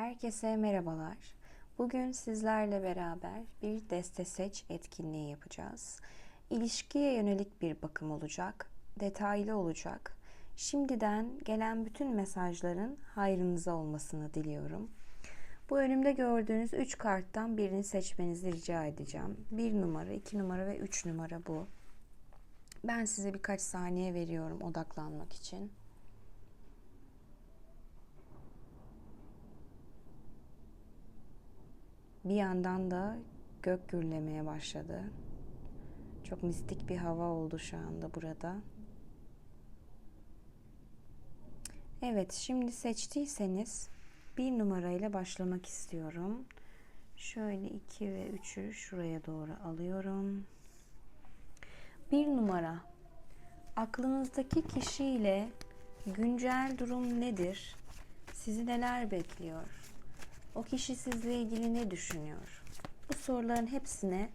Herkese merhabalar. Bugün sizlerle beraber bir deste seç etkinliği yapacağız. İlişkiye yönelik bir bakım olacak, detaylı olacak. Şimdiden gelen bütün mesajların hayrınıza olmasını diliyorum. Bu önümde gördüğünüz 3 karttan birini seçmenizi rica edeceğim. 1 numara, 2 numara ve 3 numara bu. Ben size birkaç saniye veriyorum odaklanmak için. Bir yandan da gök gürlemeye başladı. Çok mistik bir hava oldu şu anda burada. Evet, şimdi seçtiyseniz bir numarayla başlamak istiyorum. Şöyle 2 ve 3'ü şuraya doğru alıyorum. Bir numara. Aklınızdaki kişiyle güncel durum nedir? Sizi neler bekliyor? O kişi sizle ilgili ne düşünüyor? Bu soruların hepsine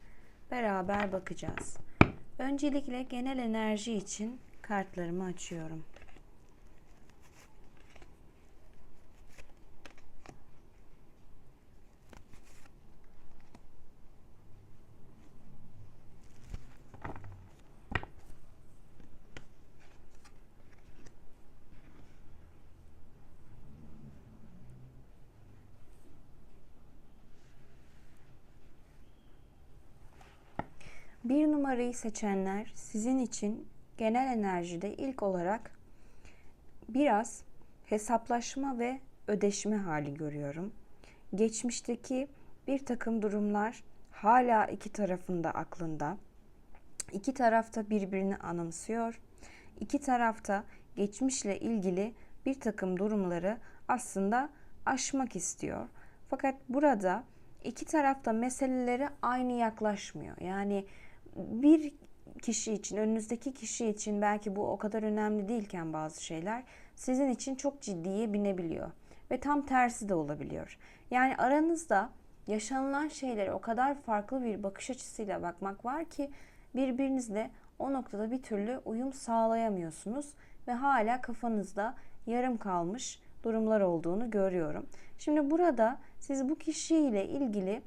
beraber bakacağız. Öncelikle genel enerji için kartlarımı açıyorum. Numarayı seçenler sizin için genel enerjide ilk olarak biraz hesaplaşma ve ödeşme hali görüyorum. Geçmişteki bir takım durumlar hala iki tarafında aklında. İki tarafta birbirini anımsıyor. İki tarafta geçmişle ilgili bir takım durumları aslında aşmak istiyor. Fakat burada iki tarafta meseleleri aynı yaklaşmıyor. Yani bir kişi için, önünüzdeki kişi için belki bu o kadar önemli değilken bazı şeyler sizin için çok ciddiye binebiliyor. Ve tam tersi de olabiliyor. Yani aranızda yaşanılan şeylere o kadar farklı bir bakış açısıyla bakmak var ki birbirinizle o noktada bir türlü uyum sağlayamıyorsunuz ve hala kafanızda yarım kalmış durumlar olduğunu görüyorum. Şimdi burada siz bu kişiyle ilgili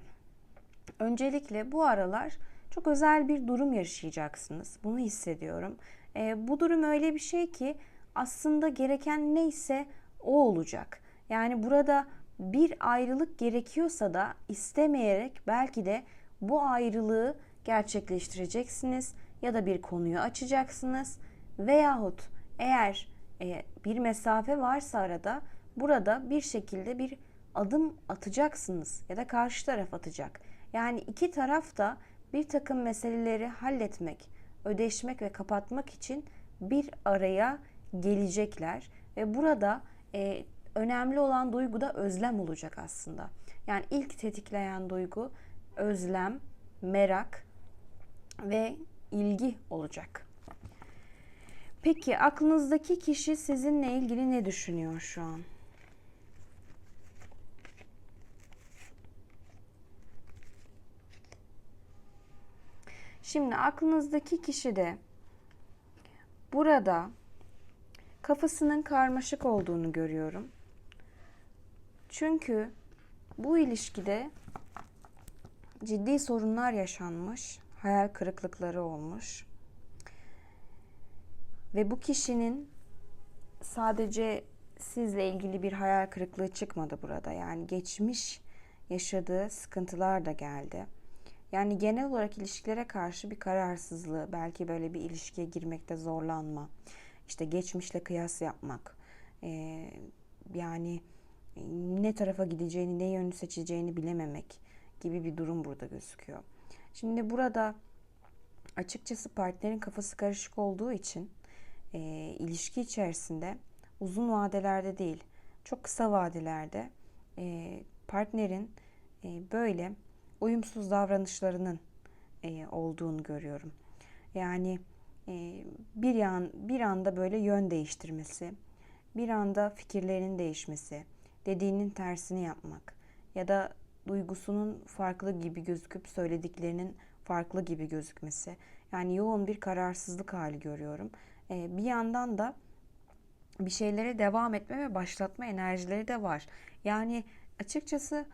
öncelikle bu aralar çok özel bir durum yaşayacaksınız. Bunu hissediyorum. E, bu durum öyle bir şey ki aslında gereken neyse o olacak. Yani burada bir ayrılık gerekiyorsa da istemeyerek belki de bu ayrılığı gerçekleştireceksiniz ya da bir konuyu açacaksınız veyahut eğer e, bir mesafe varsa arada burada bir şekilde bir adım atacaksınız ya da karşı taraf atacak. Yani iki taraf da bir takım meseleleri halletmek, ödeşmek ve kapatmak için bir araya gelecekler ve burada e, önemli olan duygu da özlem olacak aslında. Yani ilk tetikleyen duygu özlem, merak ve ilgi olacak. Peki aklınızdaki kişi sizinle ilgili ne düşünüyor şu an? Şimdi aklınızdaki kişi de burada kafasının karmaşık olduğunu görüyorum. Çünkü bu ilişkide ciddi sorunlar yaşanmış, hayal kırıklıkları olmuş. Ve bu kişinin sadece sizle ilgili bir hayal kırıklığı çıkmadı burada. Yani geçmiş yaşadığı sıkıntılar da geldi yani genel olarak ilişkilere karşı bir kararsızlığı, belki böyle bir ilişkiye girmekte zorlanma, işte geçmişle kıyas yapmak, ee, yani ne tarafa gideceğini, ne yönü seçeceğini bilememek gibi bir durum burada gözüküyor. Şimdi burada açıkçası partnerin kafası karışık olduğu için e, ilişki içerisinde uzun vadelerde değil, çok kısa vadelerde e, partnerin e, böyle uyumsuz davranışlarının e, olduğunu görüyorum. Yani e, bir yan bir anda böyle yön değiştirmesi, bir anda fikirlerinin değişmesi, dediğinin tersini yapmak ya da duygusunun farklı gibi gözüküp söylediklerinin farklı gibi gözükmesi. Yani yoğun bir kararsızlık hali görüyorum. E, bir yandan da bir şeylere devam etme ve başlatma enerjileri de var. Yani açıkçası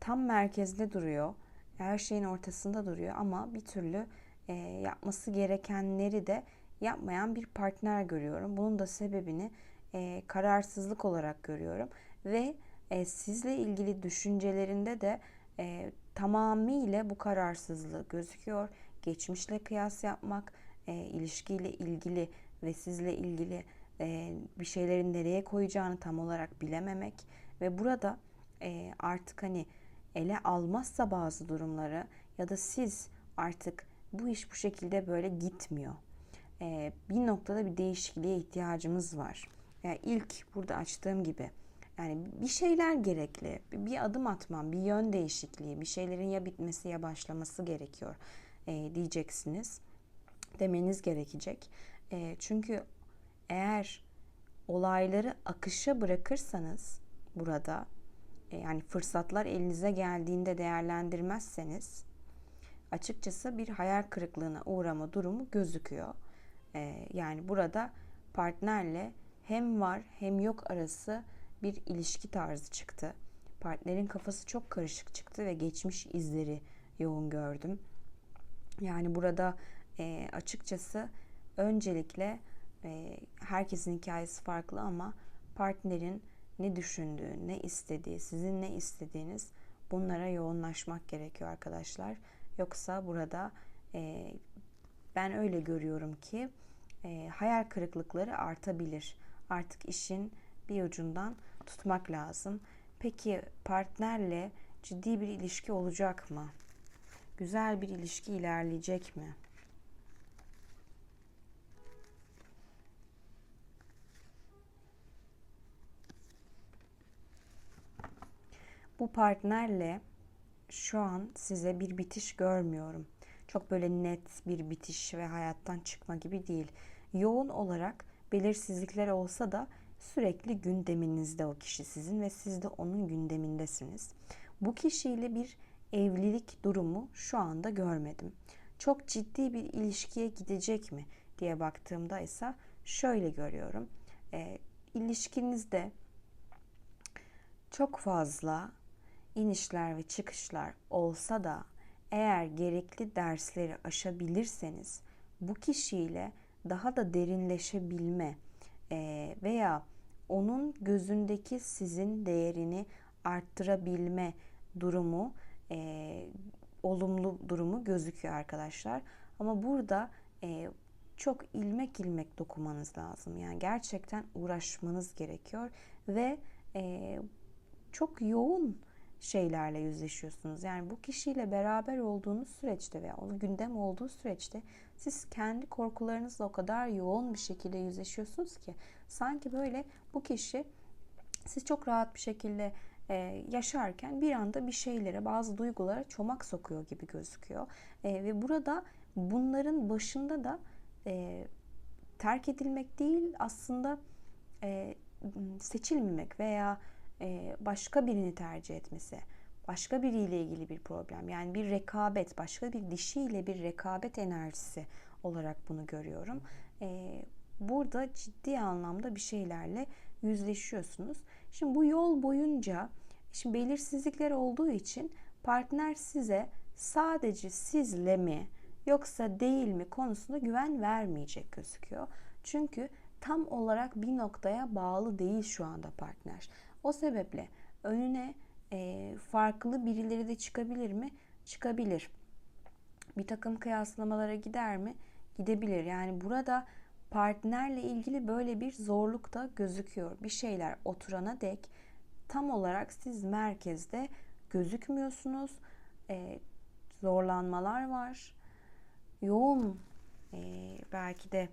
tam merkezde duruyor. Her şeyin ortasında duruyor ama bir türlü e, yapması gerekenleri de yapmayan bir partner görüyorum. Bunun da sebebini e, kararsızlık olarak görüyorum ve e, sizle ilgili düşüncelerinde de e, tamamıyla bu kararsızlığı gözüküyor. Geçmişle kıyas yapmak, e, ilişkiyle ilgili ve sizle ilgili e, bir şeylerin nereye koyacağını tam olarak bilememek ve burada e, artık hani ele almazsa bazı durumları ya da siz artık bu iş bu şekilde böyle gitmiyor. E, bir noktada bir değişikliğe ihtiyacımız var. Yani ilk burada açtığım gibi yani bir şeyler gerekli. Bir adım atmam, bir yön değişikliği, bir şeylerin ya bitmesi ya başlaması gerekiyor e, diyeceksiniz. Demeniz gerekecek. E, çünkü eğer olayları akışa bırakırsanız burada yani fırsatlar elinize geldiğinde değerlendirmezseniz açıkçası bir hayal kırıklığına uğrama durumu gözüküyor. E, yani burada partnerle hem var hem yok arası bir ilişki tarzı çıktı. Partnerin kafası çok karışık çıktı ve geçmiş izleri yoğun gördüm. Yani burada e, açıkçası öncelikle e, herkesin hikayesi farklı ama partnerin ne düşündüğü, ne istediği, sizin ne istediğiniz bunlara yoğunlaşmak gerekiyor arkadaşlar. Yoksa burada e, ben öyle görüyorum ki e, hayal kırıklıkları artabilir. Artık işin bir ucundan tutmak lazım. Peki partnerle ciddi bir ilişki olacak mı? Güzel bir ilişki ilerleyecek mi? Bu partnerle şu an size bir bitiş görmüyorum. Çok böyle net bir bitiş ve hayattan çıkma gibi değil. Yoğun olarak belirsizlikler olsa da sürekli gündeminizde o kişi sizin ve siz de onun gündemindesiniz. Bu kişiyle bir evlilik durumu şu anda görmedim. Çok ciddi bir ilişkiye gidecek mi diye baktığımda ise şöyle görüyorum. E, ilişkinizde çok fazla inişler ve çıkışlar olsa da eğer gerekli dersleri aşabilirseniz bu kişiyle daha da derinleşebilme e, veya onun gözündeki sizin değerini arttırabilme durumu e, olumlu durumu gözüküyor arkadaşlar. Ama burada e, çok ilmek ilmek dokumanız lazım. Yani gerçekten uğraşmanız gerekiyor ve e, çok yoğun şeylerle yüzleşiyorsunuz. Yani bu kişiyle beraber olduğunuz süreçte veya onun gündem olduğu süreçte siz kendi korkularınızla o kadar yoğun bir şekilde yüzleşiyorsunuz ki sanki böyle bu kişi siz çok rahat bir şekilde e, yaşarken bir anda bir şeylere, bazı duygulara çomak sokuyor gibi gözüküyor. E, ve burada bunların başında da e, terk edilmek değil aslında e, seçilmemek veya başka birini tercih etmesi, başka biriyle ilgili bir problem. Yani bir rekabet, başka bir dişiyle bir rekabet enerjisi olarak bunu görüyorum. E, burada ciddi anlamda bir şeylerle yüzleşiyorsunuz. Şimdi bu yol boyunca şimdi belirsizlikler olduğu için partner size sadece sizle mi yoksa değil mi konusunda güven vermeyecek gözüküyor. Çünkü tam olarak bir noktaya bağlı değil şu anda partner. O sebeple önüne e, farklı birileri de çıkabilir mi? Çıkabilir. Bir takım kıyaslamalara gider mi? Gidebilir. Yani burada partnerle ilgili böyle bir zorluk da gözüküyor. Bir şeyler oturana dek tam olarak siz merkezde gözükmüyorsunuz. E, zorlanmalar var. Yoğun e, belki de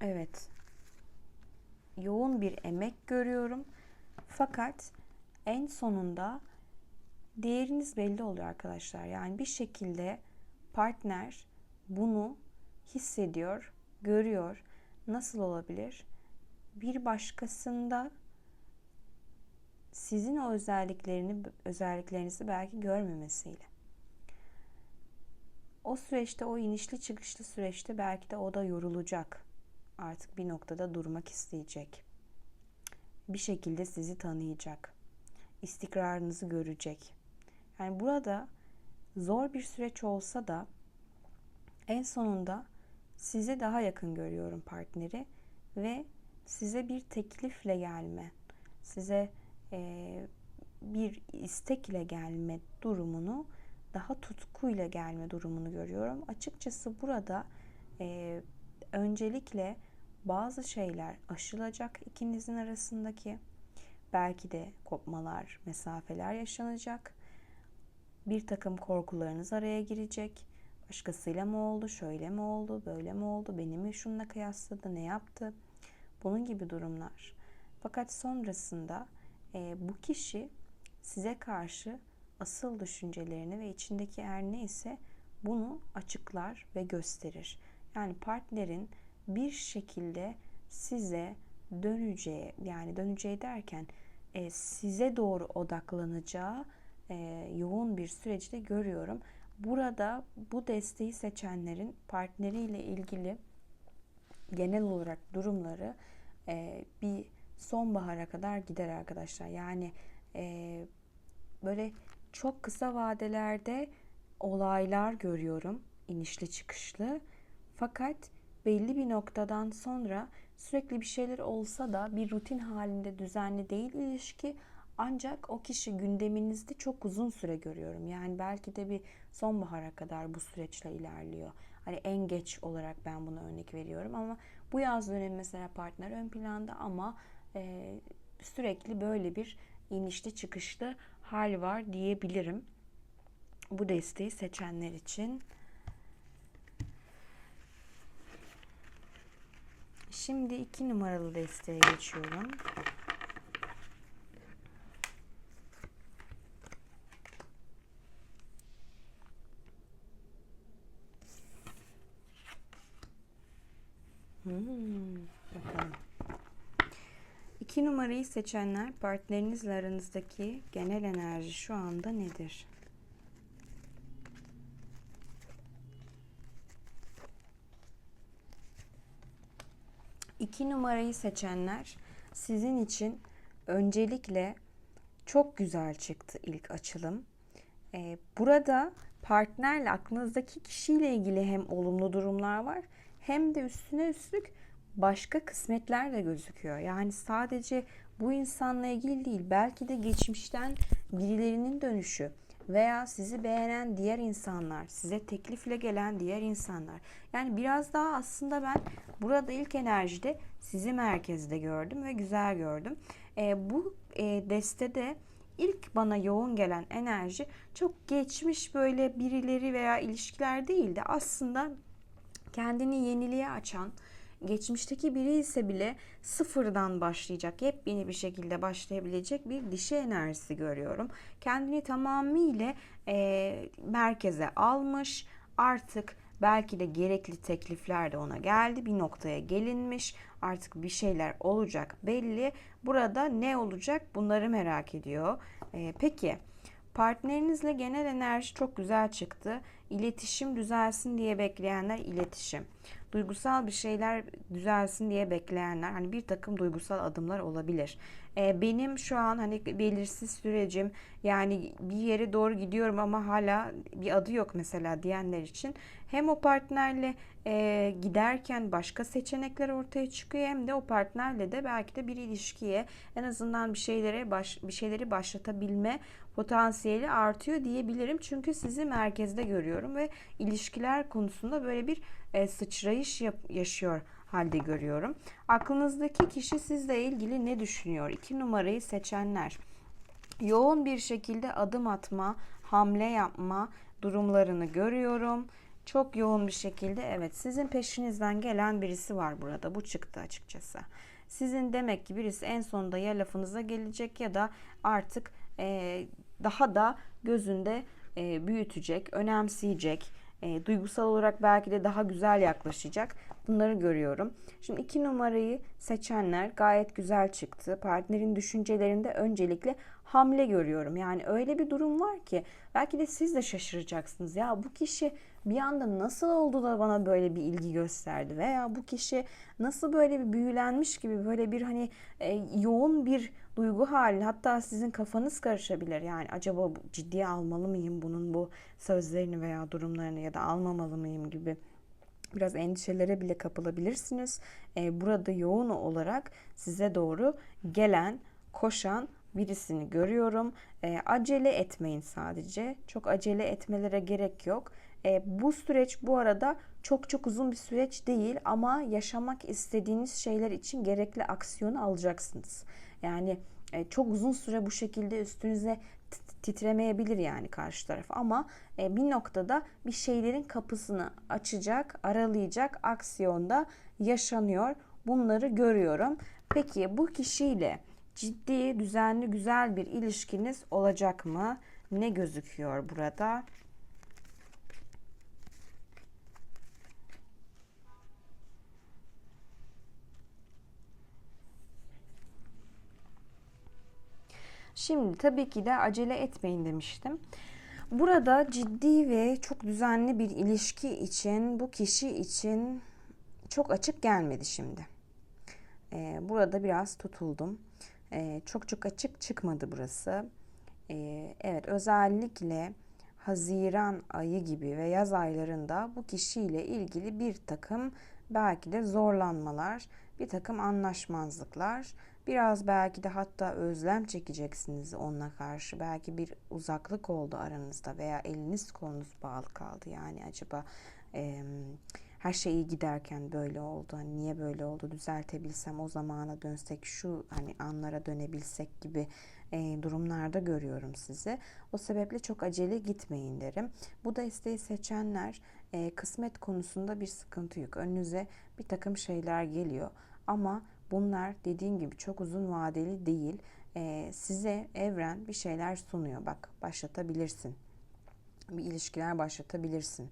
evet yoğun bir emek görüyorum. Fakat en sonunda değeriniz belli oluyor arkadaşlar. Yani bir şekilde partner bunu hissediyor, görüyor. Nasıl olabilir? Bir başkasında sizin o özelliklerini özelliklerinizi belki görmemesiyle. O süreçte o inişli çıkışlı süreçte belki de o da yorulacak artık bir noktada durmak isteyecek. Bir şekilde sizi tanıyacak. istikrarınızı görecek. Yani burada zor bir süreç olsa da en sonunda size daha yakın görüyorum partneri ve size bir teklifle gelme, size e, bir istekle gelme durumunu daha tutkuyla gelme durumunu görüyorum. Açıkçası burada e, öncelikle bazı şeyler aşılacak ikinizin arasındaki. Belki de kopmalar, mesafeler yaşanacak. Bir takım korkularınız araya girecek. Başkasıyla mı oldu, şöyle mi oldu, böyle mi oldu, beni mi şununla kıyasladı, ne yaptı? Bunun gibi durumlar. Fakat sonrasında e, bu kişi size karşı asıl düşüncelerini ve içindeki her neyse bunu açıklar ve gösterir. Yani partnerin bir şekilde size döneceği yani döneceği derken e, size doğru odaklanacağı e, yoğun bir süreçte görüyorum. Burada bu desteği seçenlerin partneriyle ilgili genel olarak durumları e, bir sonbahara kadar gider arkadaşlar. Yani e, böyle çok kısa vadelerde olaylar görüyorum inişli çıkışlı. Fakat belli bir noktadan sonra sürekli bir şeyler olsa da bir rutin halinde düzenli değil ilişki ancak o kişi gündeminizde çok uzun süre görüyorum. Yani belki de bir sonbahara kadar bu süreçle ilerliyor. Hani en geç olarak ben buna örnek veriyorum ama bu yaz dönemi mesela partner ön planda ama e, sürekli böyle bir inişli çıkışlı hal var diyebilirim. Bu desteği seçenler için. Şimdi iki numaralı desteğe geçiyorum. Hmm, bakalım. Numarayı seçenler partnerinizle aranızdaki genel enerji şu anda nedir? İki numarayı seçenler sizin için öncelikle çok güzel çıktı ilk açılım. Ee, burada partnerle aklınızdaki kişiyle ilgili hem olumlu durumlar var hem de üstüne üstlük başka kısmetler de gözüküyor. Yani sadece bu insanla ilgili değil belki de geçmişten birilerinin dönüşü veya sizi beğenen diğer insanlar, size teklifle gelen diğer insanlar. Yani biraz daha aslında ben burada ilk enerjide sizi merkezde gördüm ve güzel gördüm. E, bu e, destede ilk bana yoğun gelen enerji çok geçmiş böyle birileri veya ilişkiler değil de aslında kendini yeniliğe açan, geçmişteki biri ise bile sıfırdan başlayacak, yepyeni bir şekilde başlayabilecek bir dişi enerjisi görüyorum. Kendini tamamıyla e, merkeze almış, artık belki de gerekli teklifler de ona geldi, bir noktaya gelinmiş, artık bir şeyler olacak belli. Burada ne olacak bunları merak ediyor. E, peki partnerinizle genel enerji çok güzel çıktı. İletişim düzelsin diye bekleyenler iletişim duygusal bir şeyler düzelsin diye bekleyenler hani bir takım duygusal adımlar olabilir. Ee, benim şu an hani belirsiz sürecim yani bir yere doğru gidiyorum ama hala bir adı yok mesela diyenler için hem o partnerle e, giderken başka seçenekler ortaya çıkıyor hem de o partnerle de belki de bir ilişkiye en azından bir şeylere baş, bir şeyleri başlatabilme potansiyeli artıyor diyebilirim. Çünkü sizi merkezde görüyorum ve ilişkiler konusunda böyle bir e, sıçrayış yap, yaşıyor halde görüyorum. Aklınızdaki kişi sizle ilgili ne düşünüyor? İki numarayı seçenler. Yoğun bir şekilde adım atma, hamle yapma durumlarını görüyorum. Çok yoğun bir şekilde evet sizin peşinizden gelen birisi var burada. Bu çıktı açıkçası. Sizin demek ki birisi en sonunda ya lafınıza gelecek ya da artık e, daha da gözünde e, büyütecek, önemseyecek, e, duygusal olarak belki de daha güzel yaklaşacak. Bunları görüyorum. Şimdi iki numarayı seçenler gayet güzel çıktı. Partnerin düşüncelerinde öncelikle hamle görüyorum. Yani öyle bir durum var ki belki de siz de şaşıracaksınız. Ya bu kişi bir anda nasıl oldu da bana böyle bir ilgi gösterdi veya bu kişi nasıl böyle bir büyülenmiş gibi böyle bir hani e, yoğun bir duygu hali hatta sizin kafanız karışabilir. Yani acaba ciddiye almalı mıyım bunun bu sözlerini veya durumlarını ya da almamalı mıyım gibi biraz endişelere bile kapılabilirsiniz. E, burada yoğun olarak size doğru gelen, koşan birisini görüyorum. E, acele etmeyin sadece. Çok acele etmelere gerek yok. E, bu süreç bu arada çok çok uzun bir süreç değil ama yaşamak istediğiniz şeyler için gerekli aksiyonu alacaksınız. Yani e, çok uzun süre bu şekilde üstünüze titremeyebilir yani karşı taraf ama e, bir noktada bir şeylerin kapısını açacak, aralayacak aksiyonda yaşanıyor. Bunları görüyorum. Peki bu kişiyle ciddi, düzenli, güzel bir ilişkiniz olacak mı? Ne gözüküyor burada? Şimdi tabii ki de acele etmeyin demiştim. Burada ciddi ve çok düzenli bir ilişki için bu kişi için çok açık gelmedi şimdi. Ee, burada biraz tutuldum. Ee, çok çok açık çıkmadı burası. Ee, evet özellikle Haziran ayı gibi ve yaz aylarında bu kişiyle ilgili bir takım belki de zorlanmalar, bir takım anlaşmazlıklar Biraz belki de hatta özlem çekeceksiniz onunla karşı. Belki bir uzaklık oldu aranızda veya eliniz kolunuz bağlı kaldı. Yani acaba e, her şey iyi giderken böyle oldu. Hani niye böyle oldu? Düzeltebilsem o zamana dönsek şu hani anlara dönebilsek gibi e, durumlarda görüyorum sizi. O sebeple çok acele gitmeyin derim. Bu desteği seçenler e, kısmet konusunda bir sıkıntı yok. Önünüze bir takım şeyler geliyor ama Bunlar dediğim gibi çok uzun vadeli değil. Ee, size evren bir şeyler sunuyor. Bak başlatabilirsin. Bir ilişkiler başlatabilirsin.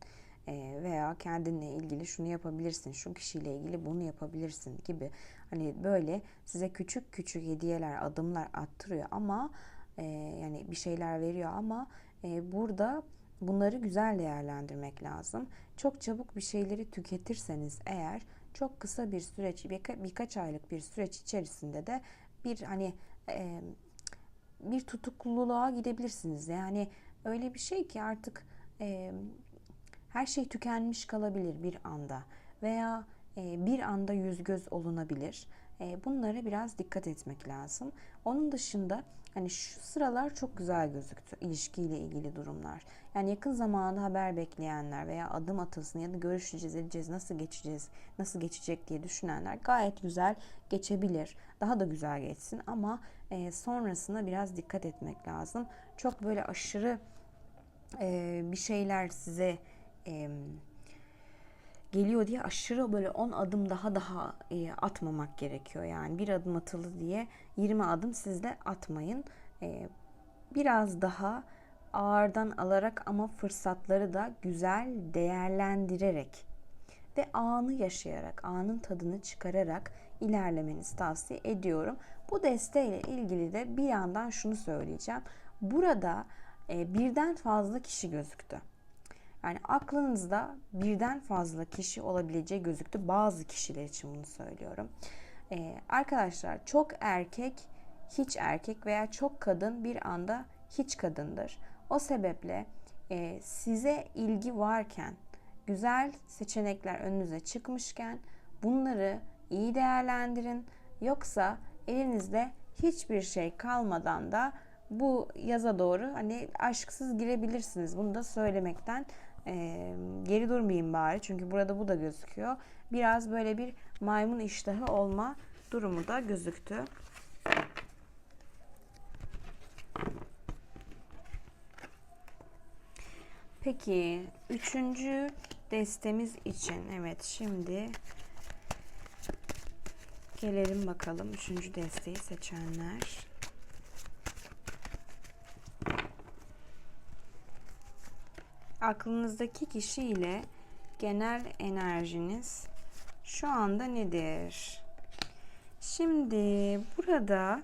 Ee, veya kendinle ilgili şunu yapabilirsin. Şu kişiyle ilgili bunu yapabilirsin gibi. Hani böyle size küçük küçük hediyeler, adımlar attırıyor ama e, yani bir şeyler veriyor ama e, burada bunları güzel değerlendirmek lazım. Çok çabuk bir şeyleri tüketirseniz eğer çok kısa bir süreç, birka, birkaç aylık bir süreç içerisinde de bir hani e, bir tutukluluğa gidebilirsiniz. Yani öyle bir şey ki artık e, her şey tükenmiş kalabilir bir anda veya e, bir anda yüz göz olunabilir. E, bunlara biraz dikkat etmek lazım. Onun dışında hani şu sıralar çok güzel gözüktü ilişkiyle ilgili durumlar. Yani yakın zamanda haber bekleyenler veya adım atılsın ya da görüşeceğiz, edeceğiz, nasıl geçeceğiz, nasıl geçecek diye düşünenler gayet güzel geçebilir. Daha da güzel geçsin ama e, sonrasında biraz dikkat etmek lazım. Çok böyle aşırı e, bir şeyler size geliyor diye aşırı böyle 10 adım daha daha e, atmamak gerekiyor. Yani bir adım atıldı diye 20 adım siz de atmayın. E, biraz daha ağırdan alarak ama fırsatları da güzel değerlendirerek ve anı yaşayarak, anın tadını çıkararak ilerlemenizi tavsiye ediyorum. Bu desteğiyle ilgili de bir yandan şunu söyleyeceğim. Burada e, birden fazla kişi gözüktü. Yani aklınızda birden fazla kişi olabileceği gözüktü. Bazı kişiler için bunu söylüyorum. Ee, arkadaşlar çok erkek, hiç erkek veya çok kadın bir anda hiç kadındır. O sebeple e, size ilgi varken, güzel seçenekler önünüze çıkmışken bunları iyi değerlendirin. Yoksa elinizde hiçbir şey kalmadan da bu yaza doğru hani aşksız girebilirsiniz. Bunu da söylemekten e, geri durmayayım bari. Çünkü burada bu da gözüküyor. Biraz böyle bir maymun iştahı olma durumu da gözüktü. Peki üçüncü destemiz için evet şimdi gelelim bakalım üçüncü desteği seçenler. Aklınızdaki kişiyle genel enerjiniz şu anda nedir? Şimdi burada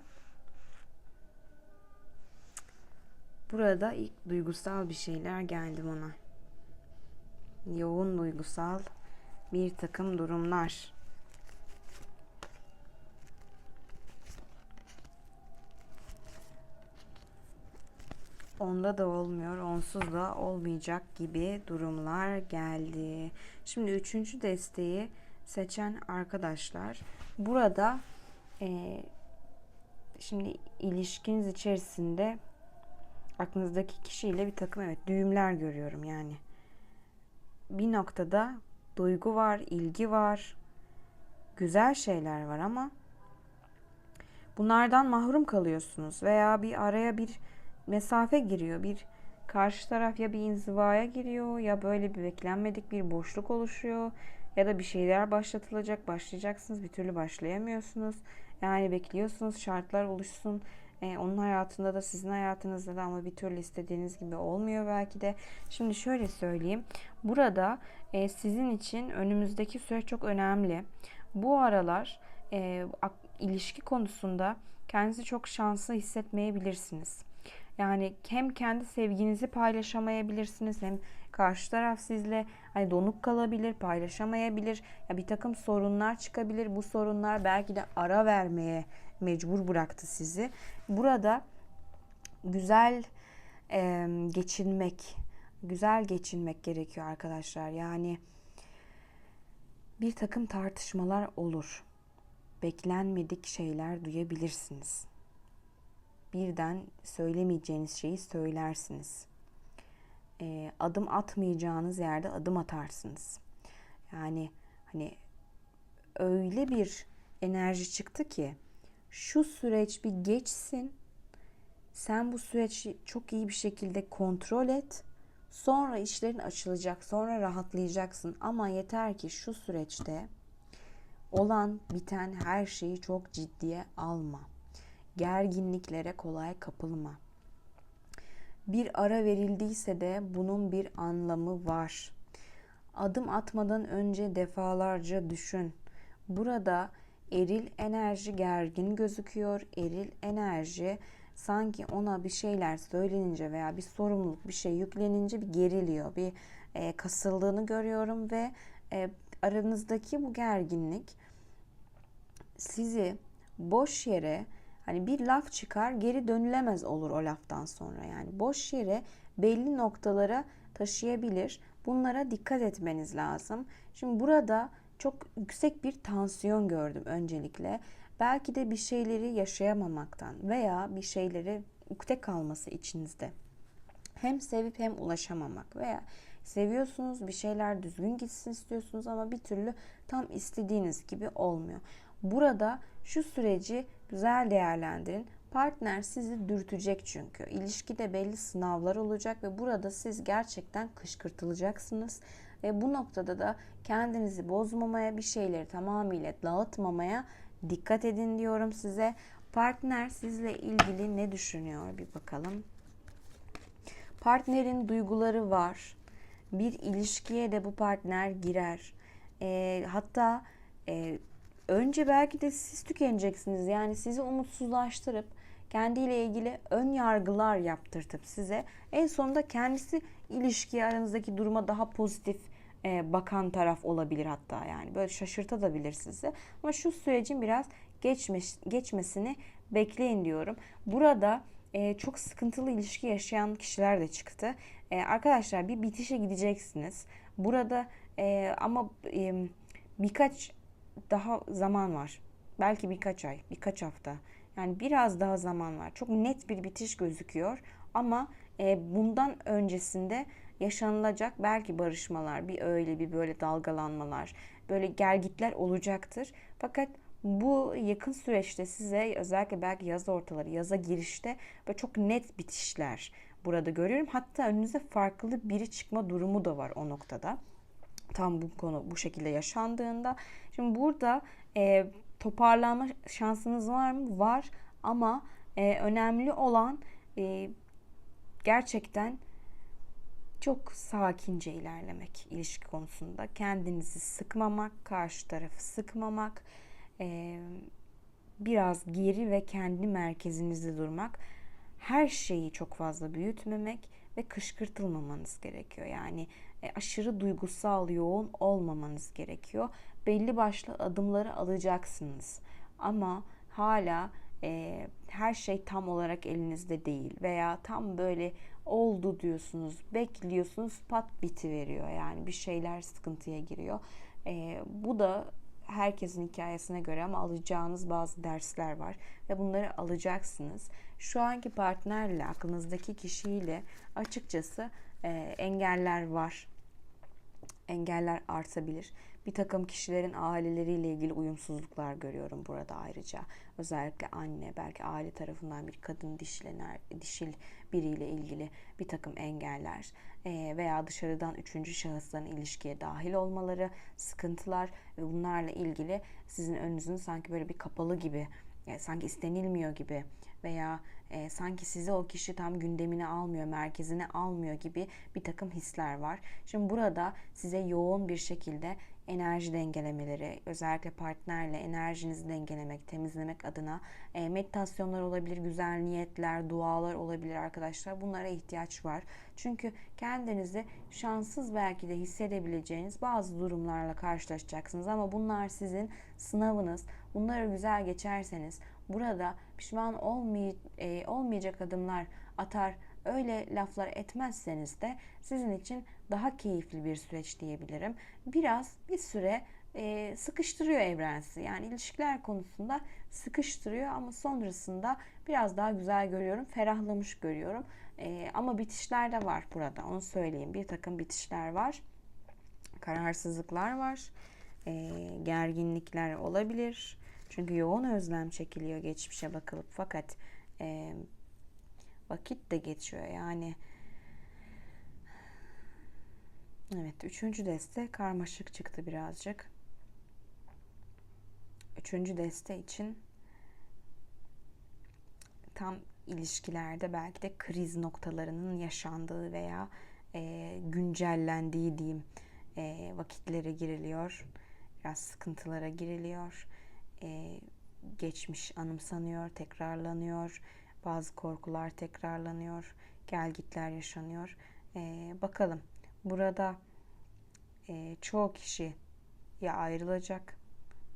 burada ilk duygusal bir şeyler geldi bana. Yoğun duygusal bir takım durumlar. Onda da olmuyor, onsuz da olmayacak gibi durumlar geldi. Şimdi üçüncü desteği seçen arkadaşlar burada e, şimdi ilişkiniz içerisinde aklınızdaki kişiyle bir takım evet düğümler görüyorum yani. Bir noktada duygu var, ilgi var, güzel şeyler var ama bunlardan mahrum kalıyorsunuz veya bir araya bir mesafe giriyor. Bir karşı taraf ya bir inzivaya giriyor ya böyle bir beklenmedik bir boşluk oluşuyor ya da bir şeyler başlatılacak başlayacaksınız bir türlü başlayamıyorsunuz. Yani bekliyorsunuz şartlar oluşsun. Ee, onun hayatında da sizin hayatınızda da ama bir türlü istediğiniz gibi olmuyor belki de. Şimdi şöyle söyleyeyim. Burada e, sizin için önümüzdeki süreç çok önemli. Bu aralar e, ilişki konusunda kendinizi çok şanslı hissetmeyebilirsiniz. Yani hem kendi sevginizi paylaşamayabilirsiniz hem karşı taraf sizle hani donuk kalabilir, paylaşamayabilir. Ya bir takım sorunlar çıkabilir. Bu sorunlar belki de ara vermeye mecbur bıraktı sizi. Burada güzel e, geçinmek, güzel geçinmek gerekiyor arkadaşlar. Yani bir takım tartışmalar olur. Beklenmedik şeyler duyabilirsiniz birden söylemeyeceğiniz şeyi söylersiniz. E, adım atmayacağınız yerde adım atarsınız. Yani hani öyle bir enerji çıktı ki şu süreç bir geçsin. Sen bu süreci çok iyi bir şekilde kontrol et. Sonra işlerin açılacak, sonra rahatlayacaksın. Ama yeter ki şu süreçte olan biten her şeyi çok ciddiye alma gerginliklere kolay kapılma. Bir ara verildiyse de bunun bir anlamı var. Adım atmadan önce defalarca düşün. Burada eril enerji gergin gözüküyor. Eril enerji sanki ona bir şeyler söylenince veya bir sorumluluk bir şey yüklenince bir geriliyor. Bir e, kasıldığını görüyorum ve e, aranızdaki bu gerginlik sizi boş yere Hani bir laf çıkar geri dönülemez olur o laftan sonra. Yani boş yere belli noktalara taşıyabilir. Bunlara dikkat etmeniz lazım. Şimdi burada çok yüksek bir tansiyon gördüm öncelikle. Belki de bir şeyleri yaşayamamaktan veya bir şeyleri ukde kalması içinizde. Hem sevip hem ulaşamamak veya seviyorsunuz bir şeyler düzgün gitsin istiyorsunuz ama bir türlü tam istediğiniz gibi olmuyor. Burada şu süreci güzel değerlendirin. Partner sizi dürtecek çünkü. İlişkide belli sınavlar olacak ve burada siz gerçekten kışkırtılacaksınız. Ve bu noktada da kendinizi bozmamaya, bir şeyleri tamamıyla dağıtmamaya dikkat edin diyorum size. Partner sizle ilgili ne düşünüyor bir bakalım. Partnerin duyguları var. Bir ilişkiye de bu partner girer. E, hatta e, önce belki de siz tükeneceksiniz. Yani sizi umutsuzlaştırıp kendiyle ilgili ön yargılar yaptırtıp size en sonunda kendisi ilişkiye aranızdaki duruma daha pozitif e, bakan taraf olabilir hatta yani böyle şaşırtabilir sizi. Ama şu sürecin biraz geçmiş, geçmesini bekleyin diyorum. Burada e, çok sıkıntılı ilişki yaşayan kişiler de çıktı. E, arkadaşlar bir bitişe gideceksiniz. Burada e, ama e, birkaç daha zaman var. Belki birkaç ay, birkaç hafta. Yani biraz daha zaman var. Çok net bir bitiş gözüküyor ama e, bundan öncesinde yaşanılacak belki barışmalar, bir öyle bir böyle dalgalanmalar, böyle gergitler olacaktır. Fakat bu yakın süreçte size özellikle belki yaz ortaları, yaza girişte böyle çok net bitişler burada görüyorum. Hatta önünüze farklı biri çıkma durumu da var o noktada tam bu konu bu şekilde yaşandığında. Şimdi burada e, toparlanma şansınız var mı? Var ama e, önemli olan e, gerçekten çok sakince ilerlemek ilişki konusunda. Kendinizi sıkmamak, karşı tarafı sıkmamak, e, biraz geri ve kendi merkezinizde durmak. Her şeyi çok fazla büyütmemek ve kışkırtılmamanız gerekiyor. Yani e, aşırı duygusal, yoğun olmamanız gerekiyor. Belli başlı adımları alacaksınız. Ama hala e, her şey tam olarak elinizde değil veya tam böyle oldu diyorsunuz, bekliyorsunuz, pat biti veriyor. Yani bir şeyler sıkıntıya giriyor. E, bu da herkesin hikayesine göre ama alacağınız bazı dersler var ve bunları alacaksınız. Şu anki partnerle, aklınızdaki kişiyle açıkçası e, engeller var. Engeller artabilir. Bir takım kişilerin aileleriyle ilgili uyumsuzluklar görüyorum burada ayrıca. Özellikle anne, belki aile tarafından bir kadın dişlener, dişil biriyle ilgili bir takım engeller e, veya dışarıdan üçüncü şahısların ilişkiye dahil olmaları, sıkıntılar ve bunlarla ilgili sizin önünüzün sanki böyle bir kapalı gibi, yani sanki istenilmiyor gibi veya e, sanki sizi o kişi tam gündemine almıyor, merkezine almıyor gibi bir takım hisler var. Şimdi burada size yoğun bir şekilde enerji dengelemeleri, özellikle partnerle enerjinizi dengelemek, temizlemek adına e, meditasyonlar olabilir, güzel niyetler, dualar olabilir arkadaşlar. Bunlara ihtiyaç var. Çünkü kendinizi şanssız belki de hissedebileceğiniz bazı durumlarla karşılaşacaksınız ama bunlar sizin sınavınız. Bunları güzel geçerseniz burada pişman olmay e, olmayacak adımlar atar öyle laflar etmezseniz de sizin için daha keyifli bir süreç diyebilirim. Biraz bir süre e, sıkıştırıyor evrensi. Yani ilişkiler konusunda sıkıştırıyor ama sonrasında biraz daha güzel görüyorum. Ferahlamış görüyorum. E, ama bitişler de var burada. Onu söyleyeyim. Bir takım bitişler var. Kararsızlıklar var. E, gerginlikler olabilir. Çünkü yoğun özlem çekiliyor geçmişe bakılıp. Fakat e, vakit de geçiyor. Yani Evet, üçüncü deste karmaşık çıktı birazcık. Üçüncü deste için tam ilişkilerde belki de kriz noktalarının yaşandığı veya e, güncellendiği diyeyim e, vakitlere giriliyor. Biraz sıkıntılara giriliyor. E, geçmiş anımsanıyor, tekrarlanıyor. Bazı korkular tekrarlanıyor. Gelgitler yaşanıyor. E, bakalım Burada e, çoğu kişi ya ayrılacak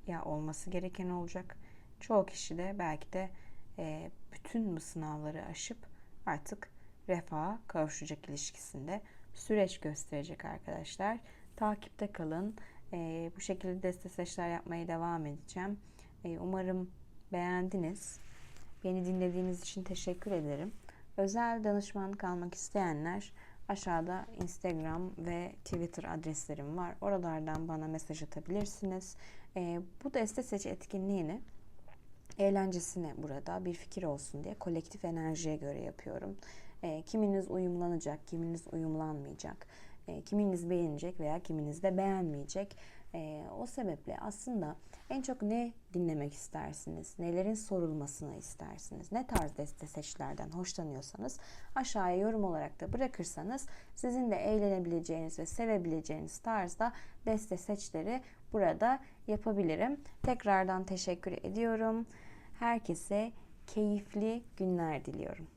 ya olması gereken olacak. Çoğu kişi de belki de e, bütün bu sınavları aşıp artık refaha kavuşacak ilişkisinde süreç gösterecek arkadaşlar. Takipte kalın. E, bu şekilde deste seçler yapmaya devam edeceğim. E, umarım beğendiniz. Beni dinlediğiniz için teşekkür ederim. Özel danışmanlık almak isteyenler Aşağıda Instagram ve Twitter adreslerim var. Oralardan bana mesaj atabilirsiniz. E, bu deste seç etkinliğini eğlencesine burada bir fikir olsun diye kolektif enerjiye göre yapıyorum. E, kiminiz uyumlanacak, kiminiz uyumlanmayacak. E, kiminiz beğenecek veya kiminiz de beğenmeyecek. E, o sebeple aslında en çok ne dinlemek istersiniz? Nelerin sorulmasını istersiniz? Ne tarz deste seçlerden hoşlanıyorsanız aşağıya yorum olarak da bırakırsanız sizin de eğlenebileceğiniz ve sevebileceğiniz tarzda deste seçleri burada yapabilirim. Tekrardan teşekkür ediyorum. Herkese keyifli günler diliyorum.